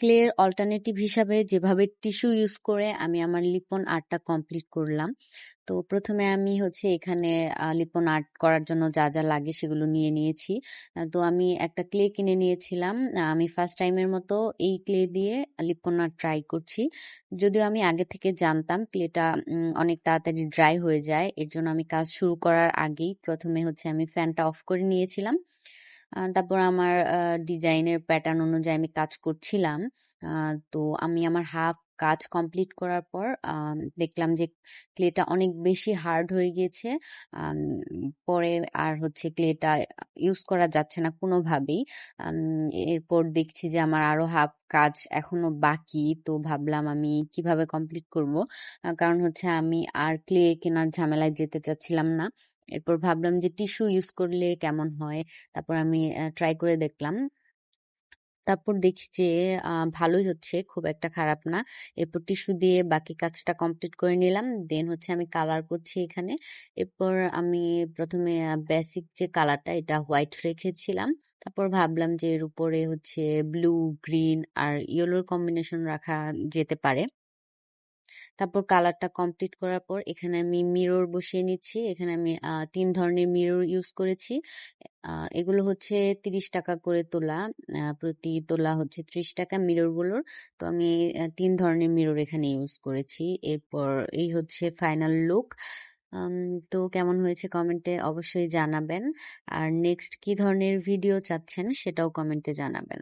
ক্লের alternative হিসাবে যেভাবে tissue use করে আমি আমার লিপন আর্টটা কমপ্লিট করলাম। তো প্রথমে আমি হচ্ছে এখানে লিপন আর্ট করার জন্য যা যা লাগে সেগুলো নিয়ে নিয়েছি। তো আমি একটা ক্লে কিনে নিয়েছিলাম। আমি ফার্স্ট টাইমের মতো এই ক্লে দিয়ে লিপন আর্ট ট্রাই করছি। যদিও আমি আগে থেকে জানতাম ক্লেটা অনেক তাড়াতাড়ি ড্রাই হয়ে যায়। এর জন্য আমি কাজ শুরু করার আগেই প্রথমে হচ্ছে আমি ফ্যানটা অফ করে নিয়েছিলাম। তারপর আমার ডিজাইনের প্যাটার্ন অনুযায়ী আমি কাজ করছিলাম। তো আমি আমার হাফ কাজ কমপ্লিট করার পর দেখলাম যে ক্লেটা অনেক বেশি হার্ড হয়ে গিয়েছে। পরে আর হচ্ছে ক্লেটা ইউজ করা যাচ্ছে না কোনোভাবেই। এরপর দেখছি যে আমার আরও হাফ কাজ এখনও বাকি, তো ভাবলাম আমি কীভাবে কমপ্লিট করব? কারণ হচ্ছে আমি আর ক্লে কেনার ঝামেলায় যেতে চাচ্ছিলাম না। এরপর ভাবলাম যে টিস্যু ইউজ করলে কেমন হয়? তারপর আমি ট্রাই করে দেখলাম। তারপর দেখি যে ভালোই হচ্ছে, খুব একটা খারাপ না। এরপর টিস্যু দিয়ে বাকি কাজটা কমপ্লিট করে নিলাম। দেন হচ্ছে আমি কালার করছি এখানে। এরপর আমি প্রথমে বেসিক যে কালারটা, এটা হোয়াইট রেখেছিলাম। তারপর ভাবলাম যে, এর উপরে হচ্ছে ব্লু, গ্রিন আর ইয়েলোর কম্বিনেশন রাখা যেতে পারে। তারপর কালারটা কমপ্লিট করার পর এখানে আমি মিরর বসিয়ে নিচ্ছি। এখানে আমি তিন ধরনের মিরর ইউজ করেছি। এগুলো হচ্ছে তিরিশ টাকা করে তোলা। প্রতি তোলা হচ্ছে ত্রিশ টাকা মিররগুলোর তো আমি তিন ধরনের মিরর এখানে ইউজ করেছি। এরপর এই হচ্ছে ফাইনাল লুক তো কেমন হয়েছে কমেন্টে অবশ্যই জানাবেন। আর নেক্সট কি ধরনের ভিডিও চাচ্ছেন সেটাও কমেন্টে জানাবেন।